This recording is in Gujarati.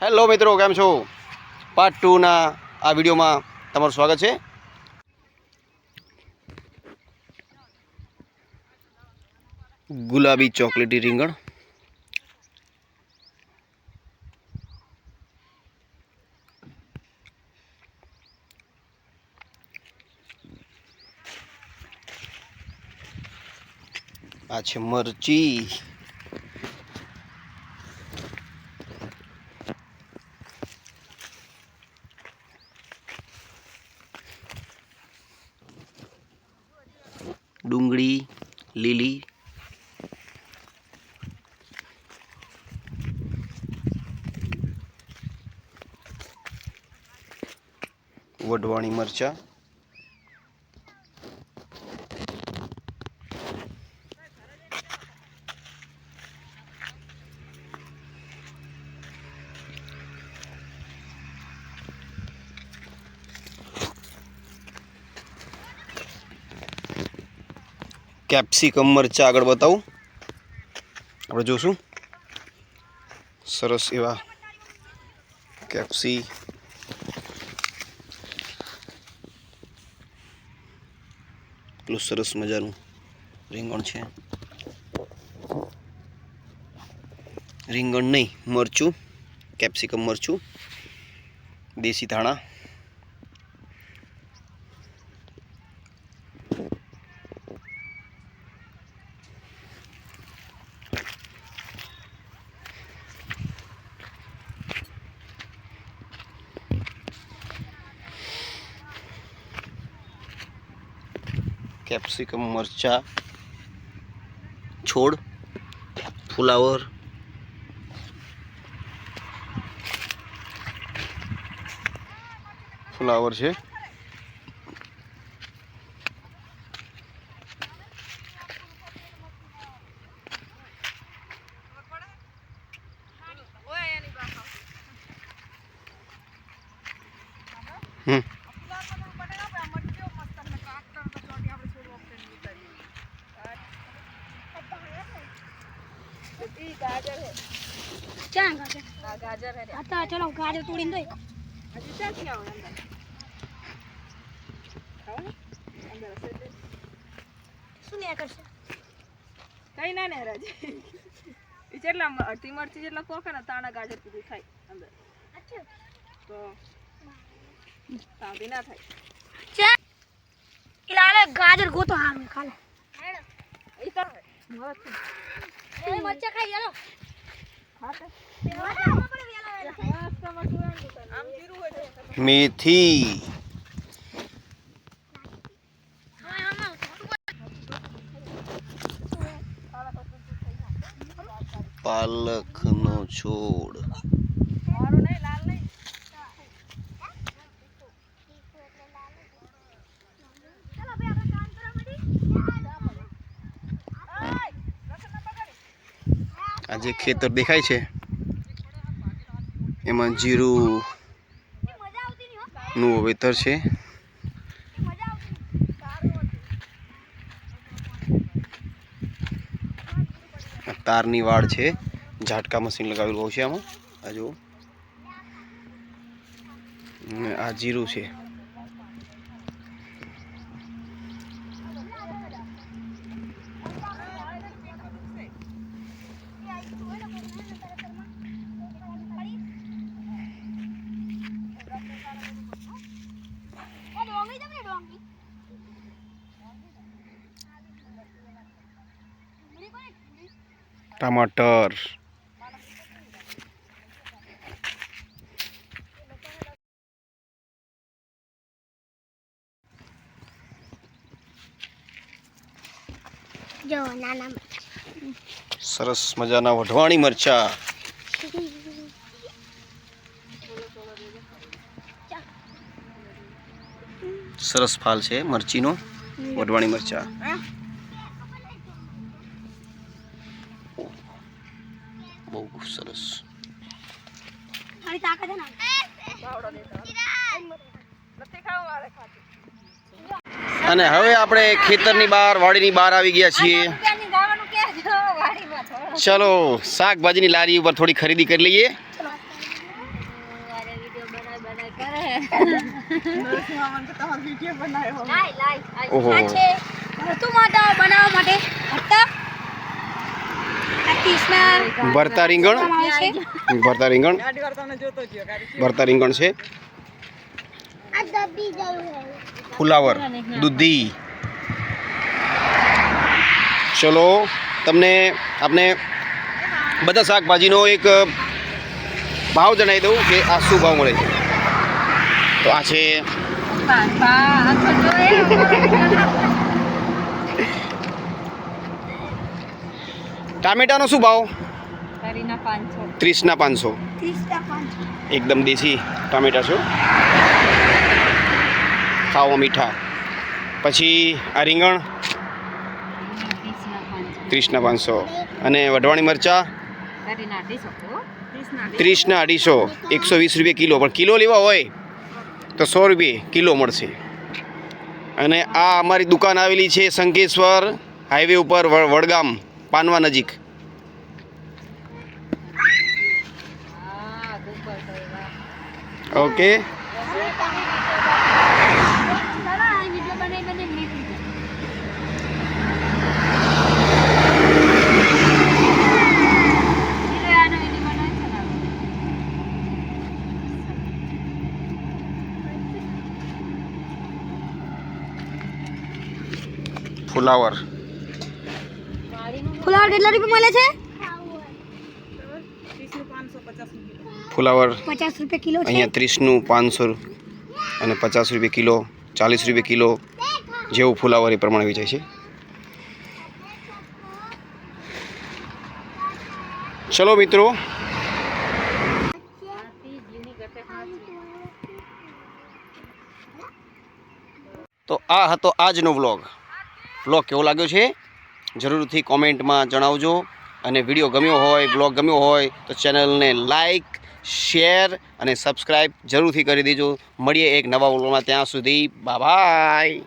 હેલો મિત્રો, કેમ છો? પાર્ટ ટુના આ વિડીયોમાં તમારું સ્વાગત છે. ગુલાબી ચોકલેટી રીંગણ. આ છે મરચી. ડુંગળી લીલી. વઢવાણી મરચા. કેપ્સિકમ મરચા આગળ બતાવું. આપણે જોશું. સરસ એવા કેપ્સી. પેલું સરસ મજાનું રીંગણ છે. રીંગણ નહીં, મરચું, કેપ્સિકમ મરચું, દેશી ધાણા. કેપ્સિકમ મરચા છોડ ફુલાવર. ફુલાવર છે. ગાજર હે હા ચલો ગાજર તોડીને દઈ. હજી કે આવે અંદર? ખાવ? અંદર હશે. શું લે કરશે? કઈ ના ને રાજ ઈ જેટલા મરતી અડધી મરચી જેટલા પોકે ને તાણા ગાજર કીધું થાય અંદર. તો તાંતી ના થાય. ઇલાલે ગાજર ગોતો હારું ખાલે. ઈ તો એ મરચા ખાઈ ચાલો તો. મેથી. પાલકનો છોડ. મારું નહીં લાલ નહીં આ જે ખેતર દેખાય છે? એમાં જીરું નું વાવેતર છે. તારની વાડ છે. ઝાટકા મશીન લગાવેલું હોય છે આમાં. આ જુઓ. આ જીરું છે. ટમાટર. જો નાના સરસ મજાના વઢવાણી મરચા. સરસ ફાલ છે મરચીનો વઢવાણી મરચા. બહુ સરસ. મારે ખાતું અને હવે આપણે ખેતરની બહાર વાડીની બહાર આવી ગયા છીએ. ચલો શાકભાજીની લારી ઉપર થોડી ખરીદી કરી લઈએ. ઓહો. બનાવવા માટે ભરતા રીંગણ. ભરતા રીંગણ. ભરતા રીંગણ છે. ફુલાવર દૂધી. ચલો તમને આપને બધા શાકભાજીનો એક ભાવ જણાવી દઉં કે આ શું ભાવ મળે છે. તો આ છે. ટામેટાનો શું ભાવ? ત્રીસના પાંચસો. એકદમ દેશી ટામેટા છો. ખાવો મીઠા. પછી આ રીંગણ? ત્રીસના પાંચસો. અને વઢવાણી મરચા? ત્રીસના અઢીસો. એકસો વીસ રૂપિયા કિલો. પણ કિલો લેવા હોય તો સો રૂપિયે કિલો મળશે. અને આ અમારી દુકાન આવેલી છે શંકેશ્વર હાઈવે ઉપર વડગામ. પાનવા નજીક ઓકે ચાલો આ વીડિયો બનાવી મને મેકું ફુલાવર ફુલાવર કેટલા રૂપિયા મળે છે? ફુલાવર પચાસ રૂપિયા કિલો અહીંયા ત્રીસનું પાંચસો અને પચાસ રૂપિયા કિલો ચાલીસ રૂપિયા કિલો જેવું ફુલાવર એ પ્રમાણે વેચાય છે. ચલો મિત્રો. તો આ હતો આજનો વ્લોગ. વ્લોગ કેવો લાગ્યો છે? જરૂરથી કોમેન્ટમાં જણાવજો. અને વીડિયો ગમ્યો હોય, બ્લોગ ગમ્યો હોય, તો ચેનલને લાઈક, શેર અને સબસ્ક્રાઈબ જરૂરથી કરી દેજો. મળીએ એક નવા બ્લોગમાં ત્યાં સુધી. બાય.